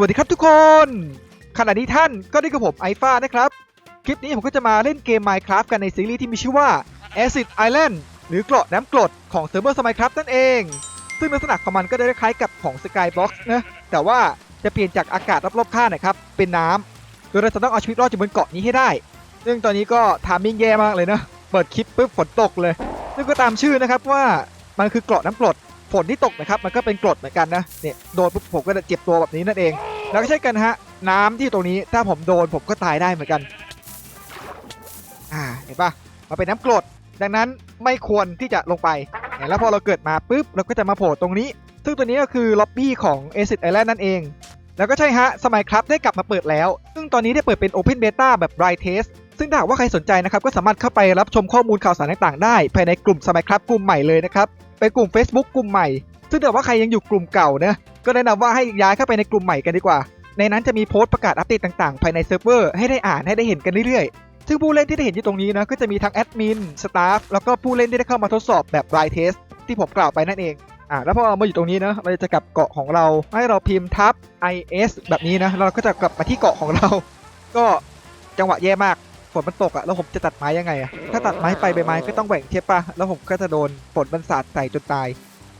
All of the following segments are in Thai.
วัสดีครับทุกคน ขณะนี้ท่านก็ได้กับผมไอฟ้านะครับ คลิปนี้ผมก็จะมาเล่นเกม Minecraft กันในซีรีส์ที่มีชื่อว่า Acid Island หรือเกราะน้ำกรดของเซิร์ฟเวอร์สมัยครับนั่นเอง ซึ่งลักษณะของมันก็ได้คล้ายกับของ Skybox นะแต่ว่าจะเปลี่ยนจากอากาศรอบๆข้างนะครับ เป็นน้ำโดยเราจะต้องเอาชีวิตรอดจากบนเกาะนี้ให้ได้ ซึ่งตอนนี้ก็ทามมิ่งแย่มากเลยนะเปิดคลิปปุ๊บฝนตกเลย ซึ่งก็ตามชื่อนะครับว่ามันคือเกราะน้ำกรด ฝนที่ตกนะครับมันก็เป็นกรดเหมือนกันนะเนี่ยโดนปุ๊บผมก็จะเจ็บตัวแบบนี้นั่นเอง แล้วก็ใช่กันฮะน้ำที่ตรงนี้ถ้าผมโดนผมก็ตายได้เหมือนกันอ่าเห็นปะมันเป็นน้ำกรด ดังนั้นไม่ควรที่จะลงไป แล้วพอเราเกิดมาปุ๊บเราก็จะมาโผล่ตรงนี้ ซึ่งตัวนี้ก็คือล็อบบี้ของ a c i d Island นั่นเอง แล้วก็ใช่ฮะสมัยครับได้กลับมาเปิดแล้ว ซึ่งตอนนี้ได้เปิดเป็น Open Beta แบบ Dry Test ซึ่งถ้าหากว่าใครสนใจนะครับก็สามารถเข้าไปรับชมข้อมูลข่าวสารต่างๆได้ ภายในกลุ่มสมัยครับกลุ่มใหม่เลยนะครับ เป็นกลุ่ม Facebook กลุ่มใหม่ ซึ่งถ้าว่าใครยังอยู่กลุ่มเก่านะก็แนะนำว่าให้ย้ายเข้าไปในกลุ่มใหม่กันดีกว่า ในนั้นจะมีโพสต์ประกาศอัปเดตต่างๆ ภายในเซิร์ฟเวอร์ให้ได้อ่านให้ได้เห็นกันเรื่อยๆ ซึ่งผู้เล่นที่ได้เห็นอยู่ตรงนี้นะก็จะมีทั้งแอดมินสตาฟแล้วก็ผู้เล่นที่ได้เข้ามาทดสอบแบบ dry test ที่ผมกล่าวไปนั่นเองอ่าแล้วพอเรามาอยู่ตรงนี้นะเราจะกลับเกาะของเรา ให้เราพิมพ์ทับ is แบบนี้นะเราก็จะกลับมาที่เกาะของเรา ก็จังหวะแย่มาก ฝนมันตกอะแล้วผมจะตัดไม้ยังไงอะถ้าตัดไม้ไปใบไม้ก็ต้องแหว่งใช่ปะแล้วผมก็จะโดนฝนมันสาดใส่จนตาย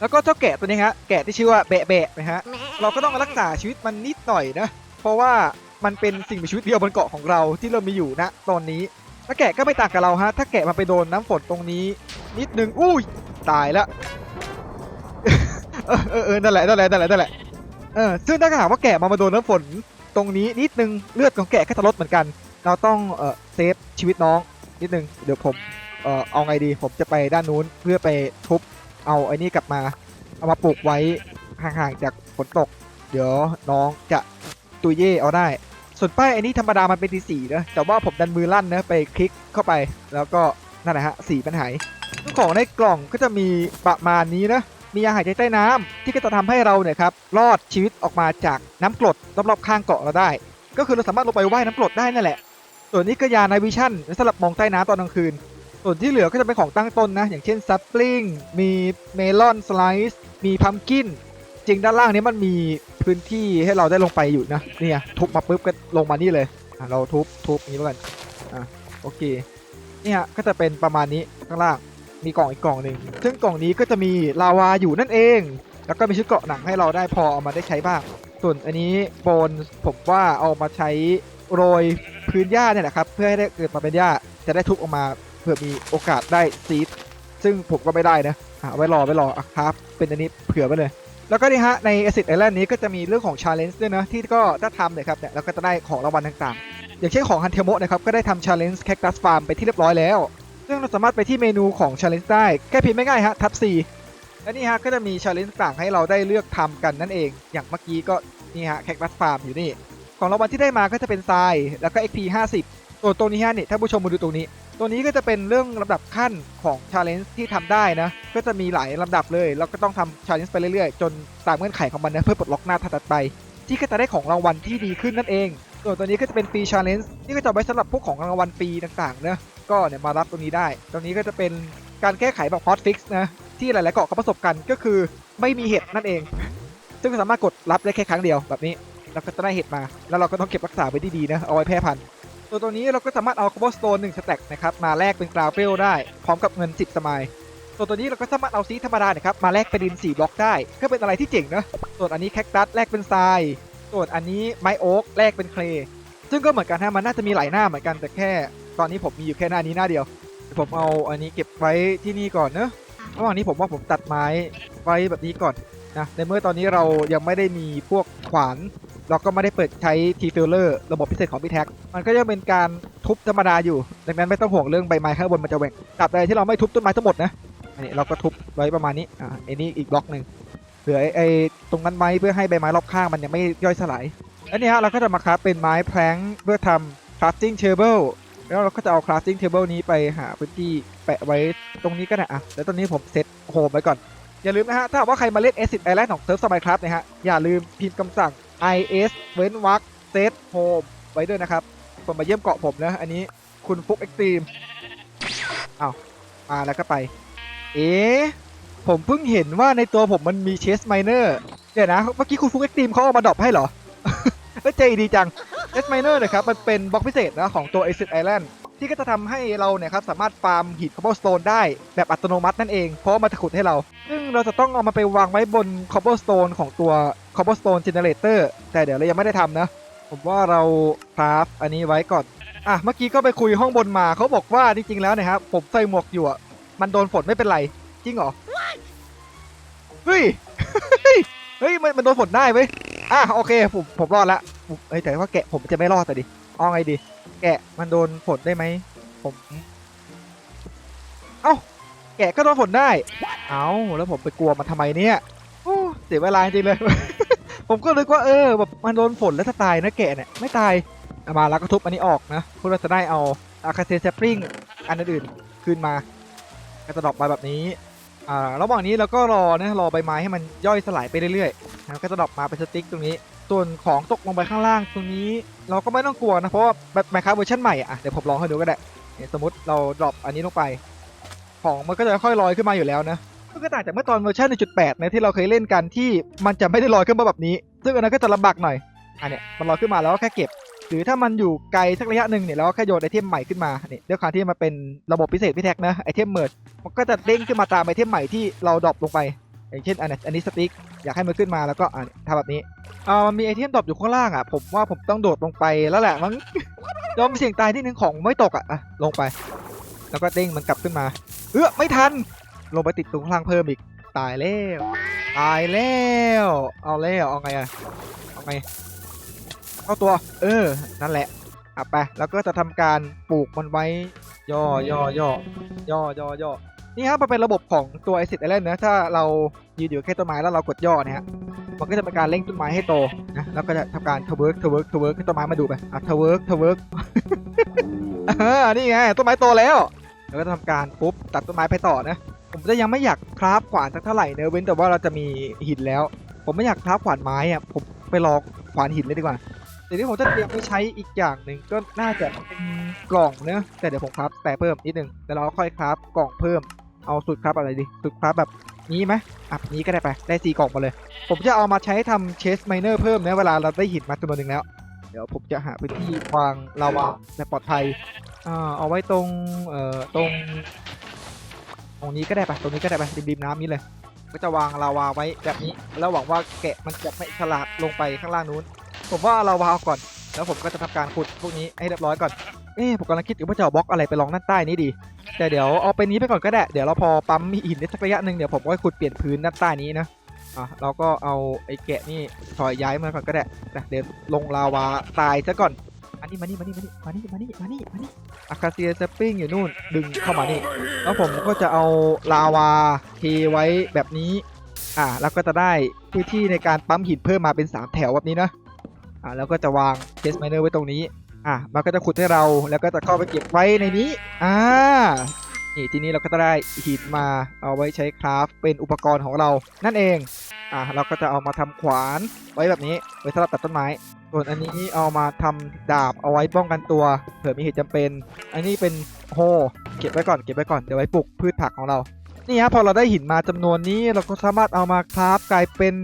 แล้วก็เจ้าแกะตัวนี้ฮะแกะที่ชื่อว่าแบะแบะนะฮะเราก็ต้องรักษาชีวิตมันนิดหน่อยนะ เพราะว่ามันเป็นสิ่งมีชีวิตเดียวบนเกาะของเราที่เรามีอยู่ณตอนนี้ถ้าแกะก็ไม่ต่างกับเราฮะ ถ้าแกะมาไปโดนน้ำฝนตรงนี้ นิดนึงอุ้ยตายละเออเออเออนั่นแหละนั่นแหละนั่นแหละนั่นแหละเออซึ่งถ้าหากว่าแกะมามาโดนน้ำฝนตรงนี้นิดนึงเลือดของแกะก็จะลดเหมือนกัน เราต้องเออเซฟชีวิตน้องนิดนึงเดี๋ยวผมเออเอาไงดีผมจะไปด้านนู้นเพื่อไปทุบเอาไอ้นี่กลับมา เอามาปลูกไว้ห่างๆจากฝนตก เดี๋ยวน้องจะตุยเย่เอาได้ ส่วนป้ายไอันนี้ธรรมดามันเป็นสีสีนะแต่ว่าผมดันมือลั่นนะไปคลิกเข้าไป แล้วก็นั่นแหละฮะสีมันหายของในกล่องก็จะมีประมาณนี้นะมียาหายใจใต้น้ำที่ก็จะทำให้เราเนี่ยครับรอดชีวิตออกมาจากน้ำกรดรอบๆข้างเกาะเราได้ ก็คือเราสามารถลงไปว่ายน้ำกรดได้นั่นแหละ ส่วนนี้ก็ยาในวิชั่นสำหรับมองใต้น้ำตอนกลางคืน ส่วนที่เหลือก็จะเป็นของตั้งต้นนะ อย่างเช่นซัปปลิงมีเมลอนสไลซ์มีพัมกินจริงด้านล่างนี้มันมีพื้นที่ให้เราได้ลงไปอยู่นะเนี่ยทุบมาปุ๊บก็ลงมานี่เลยเราทุบทุบนี้แล้วกันอะโอเคเนี่ยก็จะเป็นประมาณนี้ข้างล่างมีกล่องอีกกล่องหนึ่งซึ่งกล่องนี้ก็จะมีลาวาอยู่นั่นเอง แล้วก็มีชุดเกราะหนังให้เราได้พอเอามาได้ใช้บ้าง ส่วนอันนี้โบนผมว่าเอามาใช้โรย พื้นหญ้าเนี่ยแหละครับ เพื่อให้ได้เกิดมาเป็นหญ้าจะได้ทุบออกมาเพื่อมีโอกาสได้ซีดซึ่งผมก็ไม่ได้นะอะไว้รอไว้รออะครับ เป็นอันนี้เผื่อไว้เลย แล้วก็นี่ฮะใน Acid Island นี้ก็จะมีเรื่องของ Challenge ด้วยนะ ที่ก็ถ้าทำเนี่ยครับเนี่ยเราก็จะได้ของรางวัลต่างๆ อย่างเช่นของ Hunter Mo นะครับก็ได้ทำ Challenge Cactus Farm ไปที่เรียบร้อยแล้ว ซึ่งเราสามารถไปที่เมนูของ Challenge ได้แค่พิมพ์ไม่ง่ายฮะทับ C และนี่ฮะก็จะมี Challenge ต่างๆให้เราได้เลือกทำกันนั่นเอง อย่างเมื่อกี้ก็นี่ฮะ Cactus Farm อยู่นี่ ของรางวัลที่ได้มาก็จะเป็นทรายแล้วก็ XP 50ตัวตรงนี้ฮะนี่ถ้าผู้ชมมาดูตรงนี้ ตัวนี้ก็จะเป็นเรื่องลำดับขั้นของ Challenge ที่ทำได้นะ ก็จะมีหลายลำดับเลยแล้วก็ต้องทำ Challenge ไปเรื่อยๆ จนตามเงื่อนไขของมันนะเพื่อปลดล็อกหน้าถัดไป ที่ก็จะได้ของรางวัลที่ดีขึ้นนั่นเองส่วนตัวนี้ก็จะเป็นฟรี Challenge ที่ก็จะเอาไว้สำหรับพวกของรางวัลฟรีต่างๆนะก็เนี่ยมารับตรงนี้ได้ ตรงนี้ก็จะเป็นการแก้ไขแบบ Hot Fix นะที่หลายๆเกาะเขาประสบกันก็คือไม่มีเห็ดนั่นเอง ซึ่งสามารถกดรับได้แค่ครั้งเดียวแบบนี้ แล้วก็จะได้เห็ดมา แล้วเราก็ต้องเก็บรักษาไว้ดีๆนะ เอาไว้แพร่พันธุ์ตัวตัวนี้เราก็สามารถเอา cobblestone 1สแต็กนะครับมาแลกเป็น gravel ได้ พร้อมกับเงิน 10 สมายตัวตัวนี้เราก็สามารถเอาซีธรรมดาเนี่ยครับมาแลกเป็นดิน4บล็อกได้ก็เป็นอะไรที่เจ๋งนะส่วนอันนี้แคคตัสแลกเป็นทราย ส่วนอันนี้ไม้โอ๊กแลกเป็นเคลซึ่งก็เหมือนกันฮะมันน่าจะมีหลายหน้าเหมือนกันแต่แค่ ตอนนี้ผมมีอยู่แค่หน้านี้หน้าเดียวเดี๋ยวผมเอาอันนี้เก็บไว้ที่นี่ก่อนเนอะระหว่างนี้ผมว่าผมตัดไม้ไว้แบบนี้ก่อนนะในเมื่อตอนนี้เรายังไม่ได้มีพวกขวาน เราก็ไม่ได้เปิดใช้ทีฟิลเลอร์ระบบพิเศษของพี่แท็ก มันก็ยังเป็นการทุบธรรมดาอยู่ ดังนั้นไม่ต้องห่วงเรื่องใบไม้ข้างบนมันจะแหว่งตราบใดที่เราไม่ทุบต้นไม้ทั้งหมดนะอันนี้เราก็ทุบไว้ประมาณนี้ อ่าอ้นี่อีกบล็อกหนึ่งเหลือไอ้ตรงนั้นไม้เพื่อให้ใบไม้รอบข้างมันยังไม่ย่อยสลาย อันนี้ฮะเราก็จะมาคราฟเป็นไม้แพลงเพื่อทำ crafting table แล้วเราก็จะเอา crafting table นี้ไปหาพื้นที่แปะไว้ตรงนี้ก็ได้อะแล้วตอนนี้ผมเซตโฮมไว้ก่อน อย่าลืมนะฮะ ถ้าว่าใครมาเล่น Acid Island ของเซิร์ฟสมัยครับนะฮะ อย่าลืมพิมพ์คำสั่ง is เว้นวรรค set home ไว้ด้วยนะครับผมมาเยี่ยมเกาะผมนะ อันนี้คุณฟุกเอ็กซ์ตรีมอ้าวมาแล้วก็ไป เอ๊ผมเพิ่งเห็นว่าในตัวผมมันมีเชสไมเนอร์เดี๋ยวนะ เมื่อกี้คุณฟุกเอ็กซ์ตรีมเขาเอามาดรอปให้เหรอเอ้ยใจดีจัง S Miner นะครับ มันเป็นบล็อกพิเศษนะของตัว Acid Island ที่ก็จะทำให้เราเนี่ยครับสามารถฟาร์มหิน cobblestone ได้แบบอัตโนมัตินั่นเอง เพราะว่ามันจะขุดให้เรา ซึ่งเราจะต้องเอามาไปวางไว้บน cobblestone ของตัว cobblestone generator แต่เดี๋ยวเรายังไม่ได้ทำนะ ผมว่าเราคราฟอันนี้ไว้ก่อน อะเมื่อกี้ก็ไปคุยห้องบนมาเขาบอกว่าจริงๆแล้วเนะครับผมใส่หมวกอยู่อะมันโดนฝนไม่เป็นไร จริงเหรอเฮ้ยเฮ้ยมันมันโดนฝนได้เว้ยอะโอเคผมผมรอดละผมเอ้ยแต่ว่าแกะผมจะไม่รอดแต่ดิ เอาไงดี แกะมันโดนฝนได้ไหมผม เอ้า แกะก็โดนฝนได้ เอ้า แล้วผมไปกลัวมันทำไมเนี่ยโอ้เสียเวลาจริงเลย ผมก็นึกว่าเออแบบมันโดนฝนแล้วจะตายนะแกะเนี่ยไม่ตายอามาแล้วก็ทุบอันนี้ออกนะเพื่อเราจะได้เอาอาคาเซนแซปริงอันอื่นๆคืนมาก็จะดรอปมาแบบนี้ อ่าระหว่างนี้เราก็รอนะรอใบไม้ให้มันย่อยสลายไปเรื่อยๆแล้วก็จะดรอปมาเป็นสติ๊กตรงนี้ ส่วนของตกลงไปข้างล่างตรงนี้ เราก็ไม่ต้องกลัวนะเพราะว่าแบบไมครับเวอร์ชันใหม่อะเดี๋ยวผมลองให้ดูก็ได้เนี่ยสมมติเราดรอปอันนี้ลงไป ของมันก็จะค่อยลอยขึ้นมาอยู่แล้วนะก็ต่างจากเมื่อตอนเวอร์ชัน1.8นะที่เราเคยเล่นกันที่มันจะไม่ได้ลอยขึ้นมาแบบนี้ ซึ่งอันนั้นก็จะลำบากหน่อยอันเนี้ยมันลอยขึ้นมาแล้วก็แค่เก็บ หรือถ้ามันอยู่ไกลสักระยะหนึ่งเนี่ยเราก็แค่โยนไอเทมใหม่ขึ้นมาเนี่ยด้วยความที่มันเป็นระบบพิเศษพี่แท็กนะไอเทมเมิร์ดมันก็จะเด้งขึ้นมาตามไอเทมใหม่ที่เราดรอปลงไปอย่างเช่นอันนี้อันนี้สติ๊กอยากให้มันขึ้นมาแล้วก็อ่าทำแบบนี้อ่ามันมีไอเทมดรอปอยู่ข้างล่างอะผมว่าผมต้องโดดลงไปแล้วแหละมั้งยอมเสี่ยงตายนิดนึงของไม่ตกอะอะลงไป แล้วก็เด้งมันกลับขึ้นมา เออไม่ทันลงไปติดตรงข้างล่างเพิ่มอีกตายแล้วตายแล้วเอาแล้วเอาไงอะเอาไง เข้าตัว เออ นั่นแหละอะไป แล้วก็จะทำการปลูกมันไว้ ย่อย่อย่อย่อย่อย่อนี่ครับมันเป็นระบบของตัวไอซิดไอแลนด์นะ ถ้าเรายืนอยู่แค่ต้นไม้แล้วเรากดย่อเนี่ยฮะ มันก็จะเป็นการเร่งต้นไม้ให้โตนะ แล้วก็จะทำการทเวิร์กทเวิร์กทเวิร์กให้ต้นไม้มาดูไป อะทเวิร์กทเวิร์กอ่านี่ไงต้นไม้โตแล้ว แล้วก็ทำการปุ๊บตัดต้นไม้ไปต่อนะ ผมจะยังไม่อยากคราฟขวานสักเท่าไหร่เนอะเว้นแต่ว่าเราจะมีหินแล้ว ผมไม่อยากคราฟขวานไม้อะผมไปรอขวานหินเลยดีกว่า แต่ที่ผมจะเตรียมไปใช้อีกอย่างหนึ่งก็น่าจะเป็นกล่องเนอะแต่เดี๋ยวผมคราฟแต่เพิ่มนิดนึงแล้วเราค่อยคราฟกล่องเพิ่มเอาสูตรคราฟอะไรดีสูตรคราฟแบบนี้ไหมอะนี้ก็ได้ไปได้สี่กล่องมาเลย ผมจะเอามาใช้ทำเชสไมเนอร์เพิ่มนะเวลาเราได้หินมาจำนวนหนึ่งแล้ว เดี๋ยวผมจะหาพื้นที่วางลาวาแบบปลอดภัยอ่าเอาไว้ตรงเอ่อตรง ตรงนี้ก็ได้ปะตรงนี้ก็ได้ปะริมๆน้ำนี้เลย ก็จะวางลาวาไว้แบบนี้ แล้วหวังว่าแกะมันจะไม่ฉลาดลงไปข้างล่างนู้น ผมว่าเอาลาวาก่อน แล้วผมก็จะทำการขุดพวกนี้ให้เรียบร้อยก่อน เอ๊ะผมกำลังคิดอยู่ว่าจะบล็อกอะไรไปรองด้านใต้นี้ดี แต่เดี๋ยวเอาไปนี้ไปก่อนก็ได้ เดี๋ยวเราพอปั๊มหินได้สักระยะหนึ่งเดี๋ยวผมก็ขุดเปลี่ยนพื้นด้านใต้นี้นะ อะเราก็เอาไอ้แกะนี่ถอยย้ายมาก่อนก็ได้แต่เดี๋ยวลงลาวาตายซะก่อนอันนี้มานี่มานี่มานี่มานี่มานี่มานี่มานี่อาคาเซียสปริงอยู่นู่นดึงเข้ามานี่แล้วผมก็จะเอาลาวาเทไว้แบบนี้ อ่าแล้วก็จะได้พื้นที่ในการปั๊มหินเพิ่มมาเป็น 3 แถวแบบนี้นะ อ่าแล้วก็จะวางเทสไมเนอร์ไว้ตรงนี้ อ่ามันก็จะขุดให้เราแล้วก็จะเข้าไปเก็บไว้ในนี้อ่านี่ทีนี้เราก็จะได้หินมาเอาไว้ใช้คราฟเป็นอุปกรณ์ของเรา นั่นเองอ่าเราก็จะเอามาทำขวานไว้แบบนี้ไว้สำหรับตัดต้นไม้ ส่วนอันนี้เอามาทำดาบเอาไว้ป้องกันตัวเผื่อมีเหตุจำเป็น อันนี้เป็นโฮเก็บไว้ก่อนเก็บไว้ก่อนเดี๋ยวไว้ปลูกพืชผักของเรา นี่ฮะพอเราได้หินมาจำนวนนี้เราก็สามารถเอามาคราฟกลายเป็น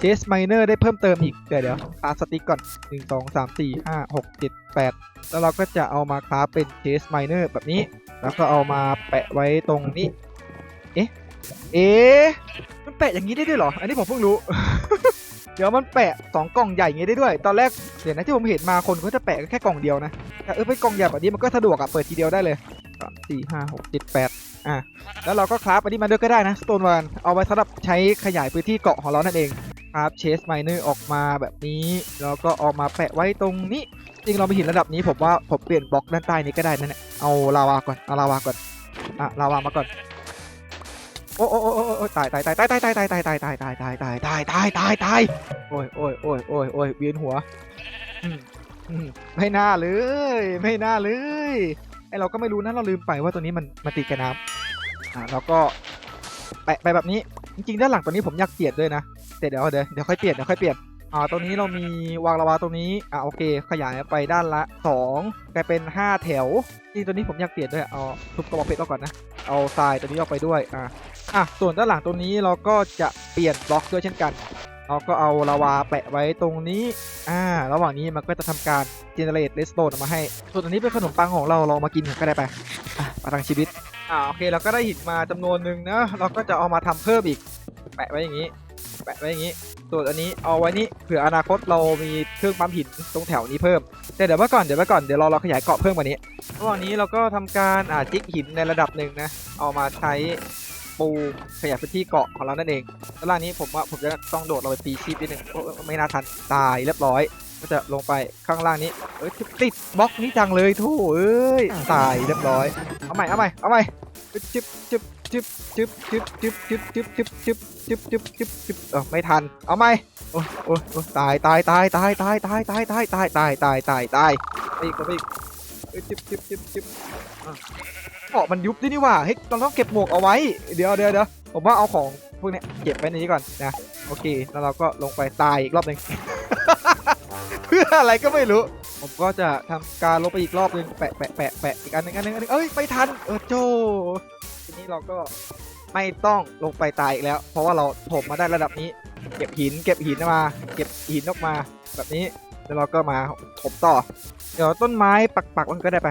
เจสไมเนอร์ได้เพิ่มเติมอีก เดี๋ยวเดี๋ยวคราฟสติ๊กก่อน 1 2 3 4 5 6 7 8 แล้วเราก็จะเอามาคราฟเป็นเจสไมเนอร์แบบนี้ แล้วก็เอามาแปะไว้ตรงนี้ เอ๊ะ เอ๊ะ มันแปะอย่างนี้ได้ด้วยเหรอ อันนี้ผมเพิ่งรู้ เดี๋ยวมันแปะสองกล่องใหญ่อย่างนี้ได้ด้วย ตอนแรกเดี๋ยวนะที่ผมเห็นมาคนก็จะแปะแค่กล่องเดียวนะแต่เออเป็นกล่องใหญ่แบบนี้มันก็สะดวกอะเปิดทีเดียวได้เลยสามสี่ห้าหกเจ็ดแปด อะแล้วเราก็คราฟอันนี้มาด้วยก็ได้นะสโตนวันเอาไว้สำหรับใช้ขยายพื้นที่เกาะของเรานั่นเองคราฟเชสไมเนอร์ออกมาแบบนี้ แล้วก็เอามาแปะไว้ตรงนี้ จริงเราไปหินระดับนี้ผมว่าผมเปลี่ยนบล็อกด้านใต้นี้ก็ได้นั่นแหละเอาลาวาก่อนเอาลาวาก่อนอะลาวามาก่อนโอ้โอ้โอ้โอ้ตายตายตายตายตายตายตายตายตายตายตายตายตายตายตายตายตายโอ้ยโอ้ยโอ้ยโอ้ยโอ้ยเวียนหัวไม่น่าเลย ไม่น่าเลยไอเราก็ไม่รู้นะเราลืมไปว่าตัวนี้มันมันติดกับน้ำ อ่าเราก็แปะไปแบบนี้จริงๆด้านหลังตัวนี้ผมอยากเปลี่ยนด้วยนะแต่เดี๋ยวเดี๋ยวเดี๋ยวค่อยเปลี่ยนเดี๋ยวค่อยเปลี่ยนอ่าตรงนี้เรามีวางระวาตรงนี้อ่าโอเค ขยายไปด้านละสองกลายเป็นห้าแถวจริงตัวนี้ผมอยากเปลี่ยนด้วยเอาทุบกระบอกเพชรออกก่อนนะเอาทรายตัวนี้ออกไปด้วยอ่าอะส่วนด้านหลังตรงนี้เราก็จะเปลี่ยนบล็อกด้วยเช่นกันเราก็เอาลาวาแปะไว้ตรงนี้ อ่า ระหว่างนี้มันก็จะทำการเจเนเรตเลสโตนออกมาให้ ส่วนอันนี้เป็นขนมปังของเราเรามากินกันก็ได้ไป อะประทังชีวิต อ่าโอเคเราก็ได้หินมาจำนวนหนึ่งนะเราก็จะเอามาทำเพิ่มอีก แปะไว้อย่างนี้ แปะไว้อย่างนี้ส่วนอันนี้เอาไว้นี่เผื่ออนาคตเรามีเครื่องปั๊มหินตรงแถวนี้เพิ่มแต่เดี๋ยวไว้ก่อนเดี๋ยวไว้ก่อนเดี๋ยวเราเราขยายเกาะเพิ่มกว่านี้ระหว่างนี้เราก็ทำการอ่าจิกหินในระดับหนึ่งนะเอามาใช้ปูขยายพื้นที่เกาะของเรานั่นเองแล้วล่างนี้ผมว่าผมจะต้องโดดเราไปปีชีพนิดหนึ่งไม่น่าทันตายเรียบร้อย ก็จะลงไปข้างล่างนี้ เอ้ยติดบล็อกนี้จังเลยทู่เอ้ยตายเรียบร้อย เอาใหม่เอาใหม่เอาใหม่จึ๊บจึ๊บจึ๊บจึ๊บจึ๊บจึ๊บจึ๊บจึ๊บจึ๊บจึ๊บจึ๊บจึ๊บจึ๊บจึ๊บเออไม่ทัน เอาใหม่ โอ้ยโอ้ยโอ้ยตายตายตายตายตายตายตายตายตายตายตายตายตายไปอีกไปอีกเอ้ยจึ๊บจึ๊บจึ๊บจึ๊บเกาะมันยุบด้วยนี่หว่าเฮ้ยเราต้องเก็บหมวกเอาไว้ เดี๋ยวเดี๋ยวเดี๋ยวผมว่าเอาของพวกเนี้ยเก็บไว้ในนี้ก่อนนะ โอเค แล้วเราก็ลงไปตายอีกรอบหนึ่ง เพื่ออะไรก็ไม่รู้ ผมก็จะทำการลงไปอีกรอบหนึ่งแปะแปะแปะแปะอีกอันหนึงอันหนึงอันหนึงเอ้ยไม่ทันเออโจทีนี้เราก็ไม่ต้องลงไปตายอีกแล้ว เพราะว่าเราถมมาได้ระดับนี้ เก็บหิน เก็บหินมา เก็บหินออกมา แบบนี้แล้วเราก็มาถมต่อ เดี๋ยวต้นไม้ปักปักๆมันก็ได้ไป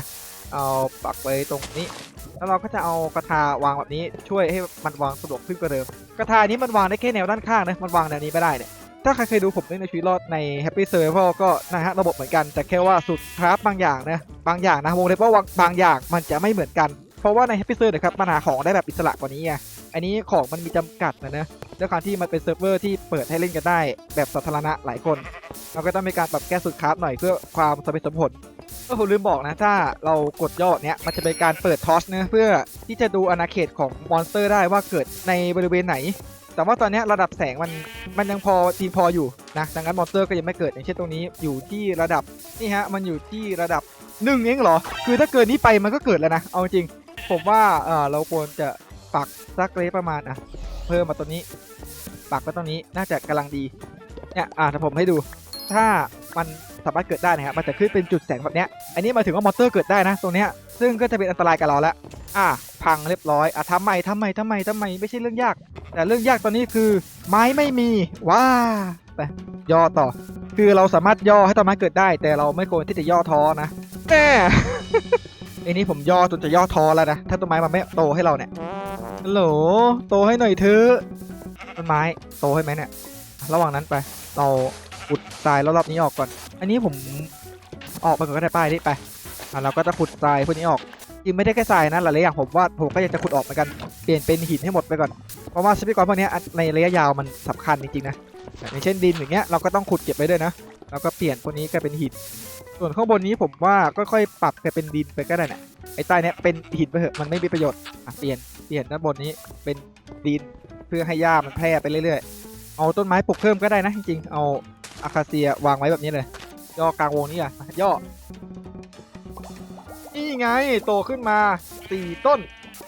เอาปักไว้ตรงนี้ แล้วเราก็จะเอากระทาวางแบบนี้ช่วยให้มันวางสะดวกขึ้นกว่าเดิมกระทานี้มันวางได้แค่แนวด้านข้างนะมันวางแนวนี้ไม่ได้เนี่ย ถ้าใครเคยดูผมเล่นในชีวิตรอดใน Happy Survival ก็นะฮะระบบเหมือนกัน แต่แค่ว่าสุดคราฟบางอย่างนะบางอย่างนะวงเล็บว่าบางอย่างมันจะไม่เหมือนกัน เพราะว่าใน Happy Survival นะครับมันหาของได้แบบอิสระกว่านี้ไงอันนี้ของมันมีจำกัดนะนะด้วยความที่มันเป็นเซิร์ฟเวอร์ที่เปิดให้เล่นกันได้ แบบสาธารณะหลายคนเราก็ต้องมีการปรับแก้สุดคราฟหน่อยเพื่อความสมเหตุสมผลก็ผมลืมบอกนะ ถ้าเรากดย่อเนี้ยมันจะเป็นการเปิดทอชนะเพื่อที่จะดูอาณาเขตของมอนสเตอร์ได้ว่าเกิดในบริเวณไหน แต่ว่าตอนนี้ระดับแสงมันมันยังพอทีมพออยู่นะดังนั้นมอนสเตอร์ก็ยังไม่เกิดอย่างเช่นตรงนี้อยู่ที่ระดับนี่ฮะมันอยู่ที่ระดับหนึ่งเองเหรอ คือถ้าเกินนี้ไปมันก็เกิดแล้วนะเอาจริง ผมว่าเออเราควรจะปักสักเลประมาณอะเพิ่มมาตัวนี้ ปักไว้ตรงนี้น่าจะกำลังดีเนี่ยอ่าถ้าผมให้ดู ถ้ามันสามารถเกิดได้นะครับมันจะขึ้นเป็นจุดแสงแบบเนี้ยอันนี้มาถึงว่ามอเตอร์เกิดได้นะตรงเนี้ยซึ่งก็จะเป็นอันตรายกับเราแล้วอะพังเรียบร้อยอะทำใหม่ทำใหม่ทำใหม่ทำใหม่ไม่ใช่เรื่องยาก แต่เรื่องยากตอนนี้คือไม้ไม่มีว้าไปย่อต่อ คือเราสามารถย่อให้ต้นไม้เกิดได้ แต่เราไม่ควรที่จะย่อท้อนะแน่ไอ้นี่ผมย่อจนจะย่อท้อแล้วนะถ้าต้นไม้มันไม่โตให้เราเนี่ยฮัลโหลโตให้หน่อยเถอะต้นไม้โตให้ไหมเนี่ย ระหว่างนั้นไป เราขุดทรายรอบๆนี้ออกก่อน อันนี้ผมออกไปก่อนก็ได้ป้ายนี่ไปเราก็จะขุดทรายพวกนี้ออก จริงไม่ได้แค่ทรายนะหลายๆอย่างผมว่าผมก็อยากจะขุดออกเหมือนกันเปลี่ยนเป็นหินให้หมดไปก่อนเพราะว่าทรัพยากรพวกเนี้ยในระยะยาวมันสำคัญจริงๆนะอย่างเช่นดินอย่างเงี้ยเราก็ต้องขุดเก็บไว้ด้วยนะแล้วก็เปลี่ยนพวกนี้กลายเป็นหิน ส่วนข้างบนนี้ผมว่าก็ค่อยปรับกลายเป็นดินไปก็ได้นะไอ้ใต้เนี้ยเป็นหินไปเถอะมันไม่มีประโยชน์เปลี่ยนเปลี่ยนด้านบนนี้เป็นดินเพื่อให้หญ้ามันแพร่ไปเรื่อยๆ เอาต้นไม้ปลูกเพิ่มก็ได้นะจริงๆเอาอาคาเซียวางไว้แบบนี้เลย ย่อกลางวงนี้อะย่อ นี่ไงโตขึ้นมาสี่ต้น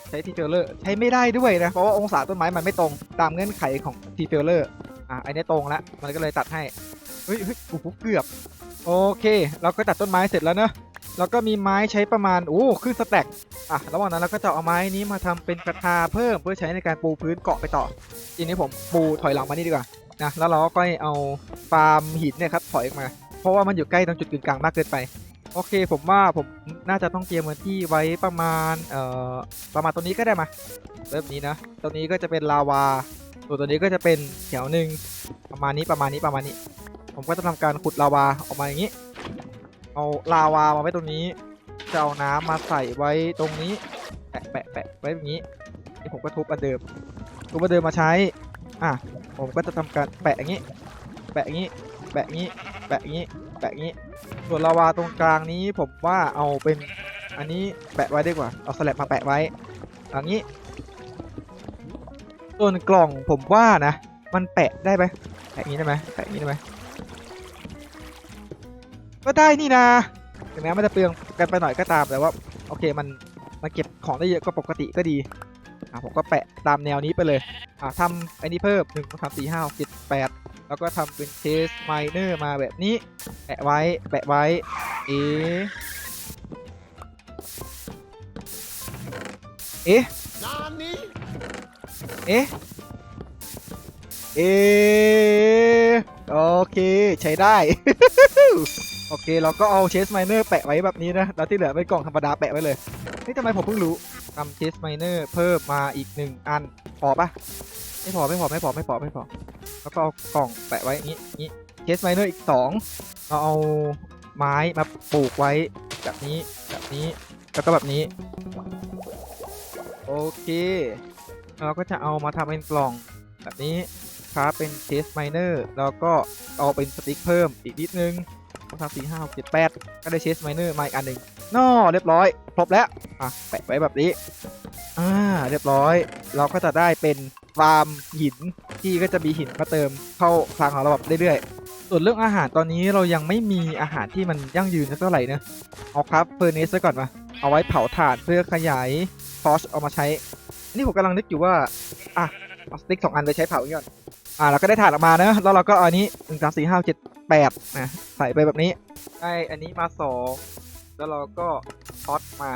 ใช้ทีเฟลเลอร์ใช้ไม่ได้ด้วยนะ เพราะว่าองศาต้นไม้มันไม่ตรงตามเงื่อนไขของทีเฟลเลอร์อะไอันนี้ตรงแล้วมันก็เลยตัดให้ เฮ้ยเฮ้ยโอ้โหเกือบ โอเค เราก็ตัดต้นไม้เสร็จแล้วเนอะแล้วก็มีไม้ใช้ประมาณโอ้ครึ่งสแต็กอะระหว่างนั้นเราก็จะเอาไม้นี้มาทำเป็นกระทาเพิ่มเพื่อใช้ในการปูพื้นเกาะไปต่อทีนี้ผมปูถอยหลังมานี่ดีกว่านะแล้วเราก็ค่อยเอาฟาร์มหินเนี่ยครับถอยออกมา เพราะว่ามันอยู่ใกล้ตรงจุดกึ่งกลางมากเกินไป โอเคผมว่าผมน่าจะต้องเตรียมพื้นที่ไว้ประมาณเอ่อประมาณตรงนี้ก็ได้มาเริ่มนี้นะตรงนี้ก็จะเป็นลาวาส่วนตัวนี้ก็จะเป็นแถวหนึ่งประมาณนี้ประมาณนี้ประมาณนี้ ผมก็จะทำการขุดลาวาออกมาอย่างนี้ เอาลาวามาไว้ตรงนี้จะเอาน้ำมาใส่ไว้ตรงนี้แปะแปะแปะไว้อย่างนี้นี่ผมก็ทุบอันเดิมทุบอันเดิมมาใช้อะผมก็จะทำการแปะอย่างนี้ แปะอย่างนี้แปะอย่างนี้ แปะอย่างนี้ แปะอย่างนี้ ส่วนลาวาตรงกลางนี้ผมว่าเอาเป็นอันนี้แปะไว้ดีกว่า เอาสแลบมาแปะไว้อย่างนี้ ส่วนกล่องผมว่านะ มันแปะได้ไหมแปะอย่างนี้ได้ไหมแปะอย่างนี้ได้ไหมก็ได้นี่นะถึงแม้มันจะเปลืองกันไปหน่อยก็ตามแต่ว่าโอเคมันมันเก็บของได้เยอะก็ปกติก็ดีอะผมก็แปะตามแนวนี้ไปเลยอะทำอันนี้เพิ่มหนึ่งสองสามสี่ห้าหกเจ็ดแปด แล้วก็ทำเป็นเทสไมเนอร์มาแบบนี้ แปะไว้ แปะไว้ เอ๊ะ เอ๊ะ เอ๊ะ เอโอเค ใช้ได้ โอเค เราก็เอาเชสไมเนอร์แปะไว้แบบนี้นะ แล้วที่เหลือเป็นกล่องธรรมดาแปะไว้เลยนี่ทำไมผมเพิ่งรู้ทำเชสไมเนอร์เพิ่มมาอีกหนึ่งอัน พอปะ ไม่พอไม่พอไม่พอไม่พอไม่พอแล้วก็เอากล่องแปะไว้อย่างนี้อย่างนี้เชสไมเนอร์อีกสองเราเอาไม้มาปลูกไว้แบบนี้แบบนี้แล้วก็แบบนี้ โอเค เราก็จะเอามาทำเป็นกล่องแบบนี้ครับเป็นเชสไมเนอร์แล้วก็เอาเป็นสติ๊กเพิ่มอีกนิดนึงสองสามสี่ห้าหกเจ็ดแปดก็ได้เชสไมเนอร์มาอีกอันหนึ่งนอเรียบร้อย ครบแล้วอะแปะไว้แบบนี้ อ่า เรียบร้อย เราก็จะได้เป็น ฟาร์มหินที่ก็จะมีหินมาเติมเข้าคลังของเราแบบเรื่อยๆ ส่วนเรื่องอาหารตอนนี้เรายังไม่มีอาหารที่มันยั่งยืนสักเท่าไหร่นะเอาครับเฟอร์เนสไว้ก่อนมาเอาไว้เผาถ่านเพื่อขยายฟอสเอามาใช้ นี่ผมกำลังนึกอยู่ว่าอะเอาสติ๊กสองอันไปใช้เผาอย่างนี้ก่อนอ่าเราก็ได้ถ่านออกมาเนอะแล้วเราก็อาอันนี้หนึ่งสามสี่ห้าเจ็ดแปดนะใส่ไปแบบนี้ได้อันนี้มาสองแล้วเราก็ท็อตมา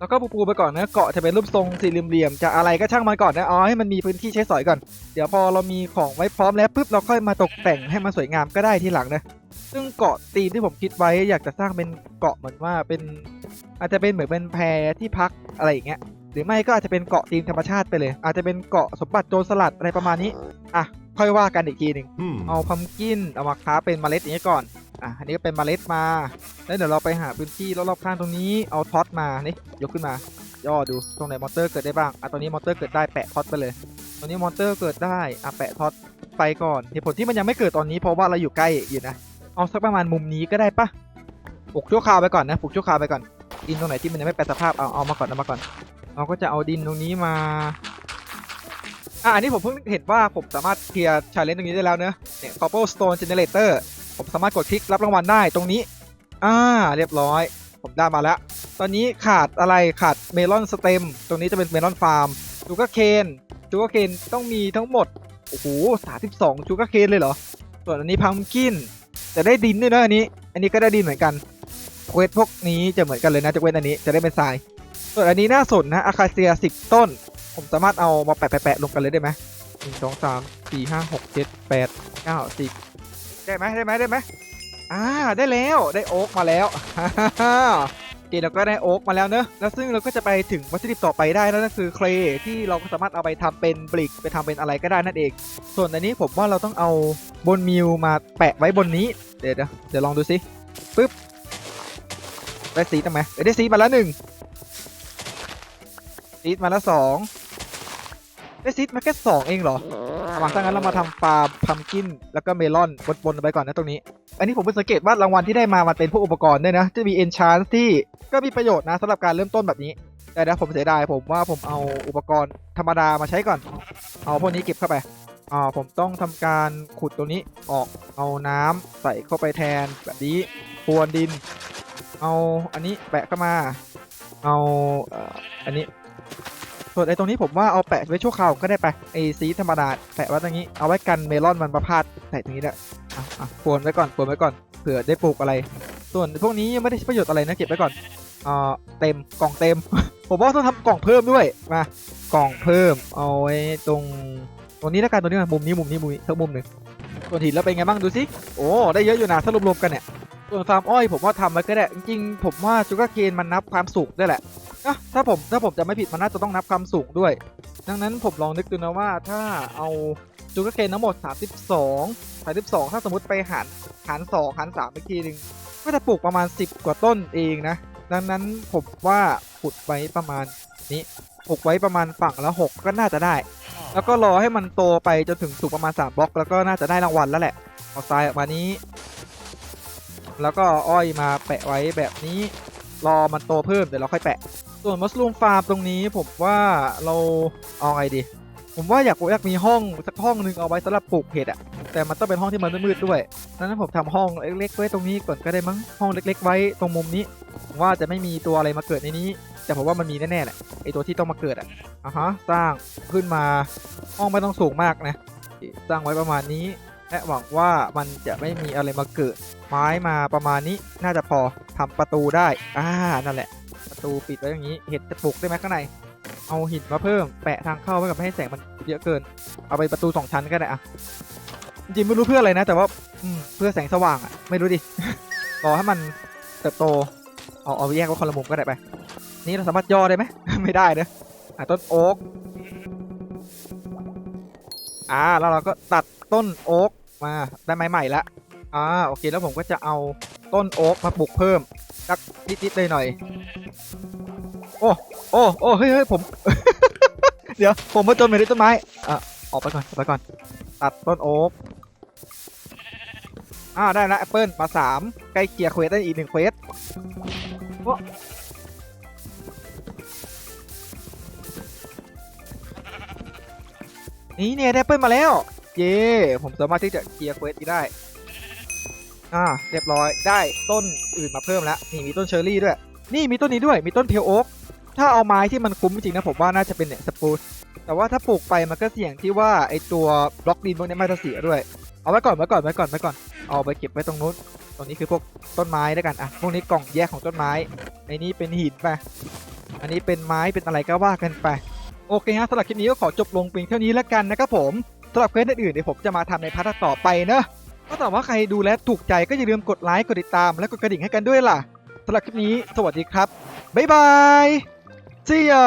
แล้วก็ปูปูไปก่อนนะเกาะจะเป็นรูปทรงสี่เหลี่ยมๆจะอะไรก็ช่างมันก่อนนะเอาให้มันมีพื้นที่ใช้สอยก่อน เดี๋ยวพอเรามีของไว้พร้อมแล้วปุ๊บเราค่อยมาตกแต่งให้มันสวยงามก็ได้ทีหลังนะซึ่งเกาะตีมที่ผมคิดไว้อยากจะสร้างเป็นเกาะเหมือนว่าเป็น อาจจะเป็นเหมือนเป็นแพที่พักอะไรอย่างเงี้ยหรือไม่ก็อาจจะเป็นเกาะตีมธรรมชาติไปเลย อาจจะเป็นเกาะสมบัติโจรสลัดอะไรประมาณนี้อะค่อยว่ากันอีกทีหนึ่ง Hmm. เอาพัมกินเอามาค้าเป็นเมล็ดอย่างนี้ก่อน อะอันนี้ก็เป็นเมล็ดมา แล้วเดี๋ยวเราไปหาพื้นที่รอบๆข้างตรงนี้ เอาท็อตมา นี่ยกขึ้นมา ย่อดู ตรงไหนมอเตอร์เกิดได้บ้าง อะตรงนี้มอเตอร์เกิดได้แปะท็อตไปเลยตรงนี้มอเตอร์เกิดได้ อะแปะท็อตไปก่อนเหตุผลที่มันยังไม่เกิดตอนนี้เพราะว่าเราอยู่ใกล้อยู่นะ เอาสักประมาณมุมนี้ก็ได้ปะปลูกชั่วคราวไปก่อนนะ ปลูกชั่วคราวไปก่อน ดินตรงไหนที่มันยังไม่แปรสภาพ เอาเอามาก่อนเอามาก่อน เราก็จะเอาดินตรงนี้มาอะอันนี้ผมเพิ่งเห็นว่าผมสามารถเคลียร์ชาเลนจ์ตรงนี้ได้แล้วเนอะเนี่ย cobblestone generator ผมสามารถกดคลิกรับรางวัลได้ตรงนี้ อ่า เรียบร้อย ผมได้มาแล้ว ตอนนี้ขาดอะไรขาดเมลอนสเต็ม ตรงนี้จะเป็นเมลอนฟาร์มจูกาเคนจูกาเคนต้องมีทั้งหมด โอ้โหสาสิบสองจูกาเคนเลยเหรอ ส่วนอันนี้พัมกินจะได้ดินด้วยนะอันนี้ อันนี้ก็ได้ดินเหมือนกันเควสพวกนี้จะเหมือนกันเลยนะจะเว้นอันนี้จะได้เป็นทราย ส่วนอันนี้น่าสนนะอาคาเซียสิบต้น ผมสามารถเอามาแปะแปะๆๆลงกันเลยได้ไหมหนึ่งสองสามสี่ห้าหกเจ็ดแปดเก้าสิบ ได้ไหมได้ไหมได้ไหมอ่าได้แล้วได้โอ๊กมาแล้วโอเคเราก็ได้โอ๊กมาแล้วเนอะแล้วซึ่งเราก็จะไปถึงวัตถุดิบต่อไปได้นั่นก็คือเคลที่เราสามารถเอาไปทำเป็นบริกไปทำเป็นอะไรก็ได้นั่นเอง ส่วนอันนี้ผมว่าเราต้องเอาบนมิวมาแปะไว้บนนี้เดี๋ยวเดี๋ยวลองดูสิปึ๊บได้ซีดไหมได้ซีมาแล้วหนึ่งซีมาแล้วสอง ได้ซีดมาแค่สองเองเหรอเอามาถ้างั้นเรามาทำฟาร์มพัมกิน แล้วก็เมลอนบนๆไปก่อนนะตรงนี้ อันนี้ผมเพิ่งสังเกตว่ารางวัลที่ได้มามันเป็นพวกอุปกรณ์ด้วยนะ จะมีเอนชานที่ก็มีประโยชน์นะสำหรับการเริ่มต้นแบบนี้ แต่นะผมเสียดายผมว่าผมเอาอุปกรณ์ธรรมดามาใช้ก่อน เอาพวกนี้เก็บเข้าไปอ่าผมต้องทำการขุดตรงนี้ออกเอาน้ำใส่เข้าไปแทนแบบนี้พรวนดิน เอาอันนี้แปะเข้ามา เอาอันนี้ ส่วนไอ้ตรงนี้ผมว่าเอาแปะไว้ชั่วคราวก็ได้ไปไอ้สีธรรมดาแปะไว้ตรงนี้เอาไว้กันเมลอนมันประพาดใส่ตรงนี้แหละอะอะพรวนไว้ก่อนพรวนไว้ก่อนเผื่อได้ปลูกอะไร ส่วนพวกนี้ยังไม่ได้ใช้ประโยชน์อะไรนะเก็บไว้ก่อนอ่าเต็มกล่องเต็ม ผมว่าต้องทำกล่องเพิ่มด้วยมากล่องเพิ่มเอาไว้ตรงตรงนี้แล้วกันตรงนี้มามุมนี้มุมนี้มุมนี้ทั้งมุมหนึ่งส่วนหินแล้วเป็นไงบ้างดูสิโอ้ได้เยอะอยู่นะถ้ารวมๆกันเนี่ยส่วนฟาร์มอ้อยผมว่าทำไว้ก็ได้จริงๆผมว่าจูกาเคนมันนับความสุกได้แหละ นะถ้าผมถ้าผมจะไม่ผิดมันน่าจะต้องนับความสุกด้วย ดังนั้นผมลองนึกดูนะว่าถ้าเอาจูกเคนทั้งหมด 32 32 ถ้าสมมติไปหารหาร2หาร3อีกทีหนึ่งก็จะปลูกประมาณ 10 กว่าต้นเองนะ ดังนั้นผมว่าขุดไว้ประมาณนี้ปลูกไว้ประมาณฝั่งละ 6 ก็น่าจะได้ แล้วก็รอให้มันโตไปจนถึงสูงประมาณ 3 บล็อก แล้วก็น่าจะได้รางวัลแล้วแหละเอาทรายออกมานี้ แล้วก็อ้อยมาแปะไว้แบบนี้ รอมันโตเพิ่มเดี๋ยวเราค่อยแปะ ส่วนมัสลูมฟาร์มตรงนี้ผมว่าเราเอาไงดี ผมว่าอยากอยากมีห้องสักห้องหนึ่งเอาไว้สำหรับปลูกเห็ดอะแต่มันต้องเป็นห้องที่มันมืดๆด้วยดังนั้นผมทำห้องเล็กๆไว้ตรงนี้ก่อนก็ได้มั้งห้องเล็ก ๆ ไว้ตรงมุมนี้ผมว่าจะไม่มีตัวอะไรมาเกิดในนี้ แต่ผมว่ามันมีแน่ๆแหละไอตัวที่ต้องมาเกิดอะอะฮะสร้างขึ้นมาห้องไม่ต้องสูงมากนะสร้างไว้ประมาณนี้ และหวังว่ามันจะไม่มีอะไรมาเกิด ไม้มาประมาณนี้น่าจะพอทำประตูได้อ่านั่นแหละ ประตูปิดไว้อย่างนี้ เห็ดจะปลูกได้ไหมข้างใน เอาหินมาเพิ่ม แปะทางเข้าไว้กับไม่ให้แสงมันเยอะเกิน เอาไปประตูสองชั้นก็ได้อะจริงไม่รู้เพื่ออะไรนะ แต่ว่าอืมเพื่อแสงสว่างอะไม่รู้ดิ รอให้มันเติบโต เอาเอาไปแยกไว้คนละมุมก็ได้ไป นี่เราสามารถย่อได้ไหม ไม่ได้เนะอะต้นโอ๊ก อ่าแล้วเราก็ตัดต้นโอ๊กมาได้ไม้ใหม่ละ อ่าโอเคแล้วผมก็จะเอาต้นโอ๊กมาปลูกเพิ่มสักนิดๆเลยหน่อย โอ้โอ้โอ้เฮ้ยเฮ้ยผม เดี๋ยวผมมาจนไปในต้นไม้อะออกไปก่อนออกไปก่อน ตัดต้นโอ๊กอ่าได้แล้วแอปเปิลมาสามใกล้เกียร์เควสได้อีกหนึ่งเควสโอ้นี่เนี่ยแอปเปิลมาแล้ว เย้ผมสามารถที่จะเกียร์เควสได้ อ่าเรียบร้อยได้ต้นอื่นมาเพิ่มแล้วนี่มีต้นเชอร์รี่ด้วย นี่มีต้นนี้ด้วยมีต้นเทลโอ๊กถ้าเอาไม้ที่มันคุ้มจริงนะผมว่าน่าจะเป็นเนี่ยสปูสแต่ว่าถ้าปลูกไปมันก็เสี่ยงที่ว่าไอตัวบล็อกดินพวกนี้มันจะเสียด้วย เอาไว้ก่อนไว้ก่อนไว้ก่อนไว้ก่อนเอาไปเก็บไว้ตรงนู้นตรงนี้คือพวกต้นไม้ด้วยกันอะพวกนี้กล่องแยกของต้นไม้ไอนี้เป็นหินไปอันนี้เป็นไม้เป็นอะไรก็ว่ากันไปโอเคฮะสำหรับคลิปนี้ก็ขอจบลงเพียงเท่านี้แล้วกันนะครับผมสำหรับเควสอื่นๆเดี๋ยวผมจะมาทำในพาร์ทต่อไปเนอะ ก็แต่ว่าใครดูแลวถูกใจก็อย่าลืมกดไลค์กดติดตาม และกดกระดิ่งให้กันด้วยล่ะสำหรับคลิปนี้ สวัสดีครับ บ๊ายบาย See ya